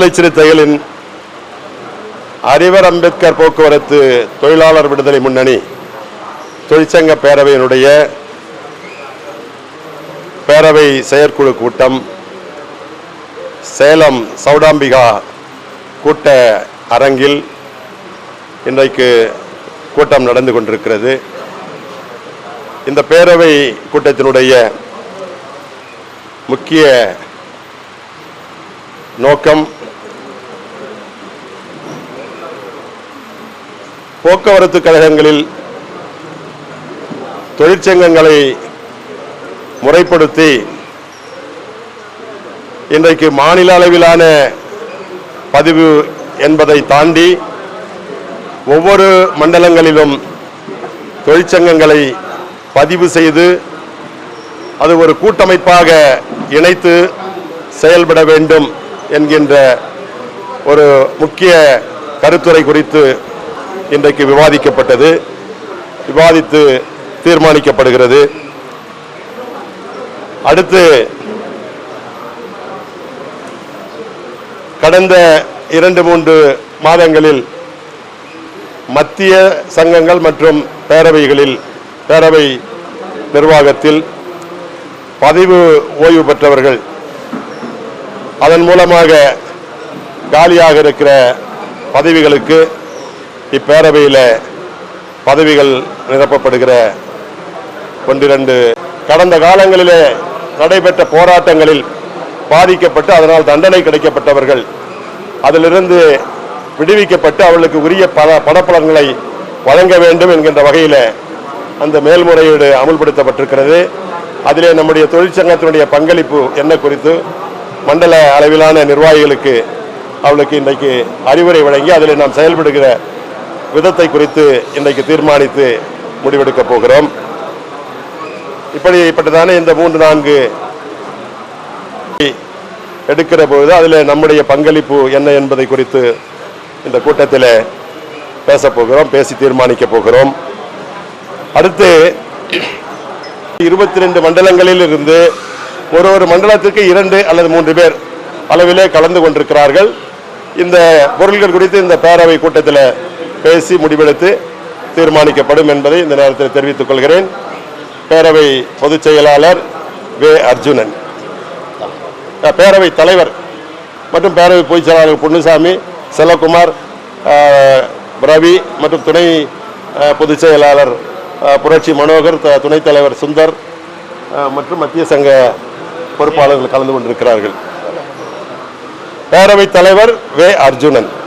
விடுதலை சிறுத்தைகளின் அறிவர் அம்பேத்கர் போக்குவரத்து தொழிலாளர் விடுதலை முன்னணி தொழிற்சங்க பேரவையினுடைய பேரவை செயற்குழு கூட்டம் சேலம் சௌடாம்பிகா கூட்ட அரங்கில் இன்றைக்கு கூட்டம் நடந்து கொண்டிருக்கிறது. இந்த பேரவை கூட்டத்தினுடைய முக்கிய நோக்கம் போக்குவரத்து கழகங்களில் தொழிற்சங்கங்களை முறைப்படுத்தி இன்றைக்கு மாநில அளவிலான பதிவு என்பதை தாண்டி ஒவ்வொரு மண்டலங்களிலும் தொழிற்சங்கங்களை பதிவு செய்து அது ஒரு கூட்டமைப்பாக இணைத்து செயல்பட வேண்டும் என்கின்ற ஒரு முக்கிய கருத்துரை குறித்து இன்றைக்கு விவாதிக்கப்பட்டது விவாதித்து தீர்மானிக்கப்படுகிறது. அடுத்து கடந்த இரண்டு மூன்று மாதங்களில் மத்திய சங்கங்கள் மற்றும் பேரவைகளில் பேரவை நிர்வாகத்தில் பதிவு ஓய்வு பெற்றவர்கள் அதன் மூலமாக காலியாக இருக்கிற பதவிகளுக்கு இப்பேரவையில் பதவிகள் நிரப்பப்படுகிற ஒன்றிரண்டு கடந்த காலங்களிலே நடைபெற்ற போராட்டங்களில் பாதிக்கப்பட்டு அதனால் தண்டனை கிடைக்கப்பட்டவர்கள் அதிலிருந்து விடுவிக்கப்பட்டு அவர்களுக்கு உரிய பல பணப்பலன்களை வழங்க வேண்டும் என்கின்ற வகையில் அந்த மேல்முறையீடு அமுல்படுத்தப்பட்டிருக்கிறது. அதிலே நம்முடைய தொழிற்சங்கத்தினுடைய பங்களிப்பு என்ன குறித்து மண்டல அளவிலான நிர்வாகிகளுக்கு அவளுக்கு இன்றைக்கு அறிவுரை வழங்கி அதில் நாம் செயல்படுகிற விதத்தை குறித்து இன்றைக்கு தீர்மானித்து முடிவெடுக்கப் போகிறோம். இப்படிப்பட்டதான இந்த மூன்று நான்கு எடுக்கிற பொழுது அதில் நம்முடைய பங்களிப்பு என்ன என்பதை குறித்து இந்த கூட்டத்தில் பேசப் போகிறோம் பேசி தீர்மானிக்க போகிறோம். அடுத்து இருபத்தி ரெண்டு மண்டலங்களில் இருந்து ஒரு ஒரு மண்டலத்திற்கு இரண்டு அல்லது மூன்று பேர் அளவிலே கலந்து கொண்டிருக்கிறார்கள். இந்த பொருள்கள் குறித்து இந்த பேரவை கூட்டத்தில் பேசி முடிவெடுத்து தீர்மானிக்கப்படும் என்பதை இந்த நேரத்தில் தெரிவித்துக் கொள்கிறேன். பேரவை பொதுச் செயலாளர் வே. அர்ஜுனன். பேரவை தலைவர் மற்றும் பேரவை பொதுச் செயலாளர் பொன்னுசாமி செல்லகுமார் ரவி மற்றும் துணை பொதுச் செயலாளர் புரட்சி மனோகர் த- துணைத் தலைவர் சுந்தர் மற்றும் மத்திய சங்க பொறுப்பாளர்கள் கலந்து கொண்டிருக்கிறார்கள். பேரவைத் தலைவர் வே. அர்ஜுனன்.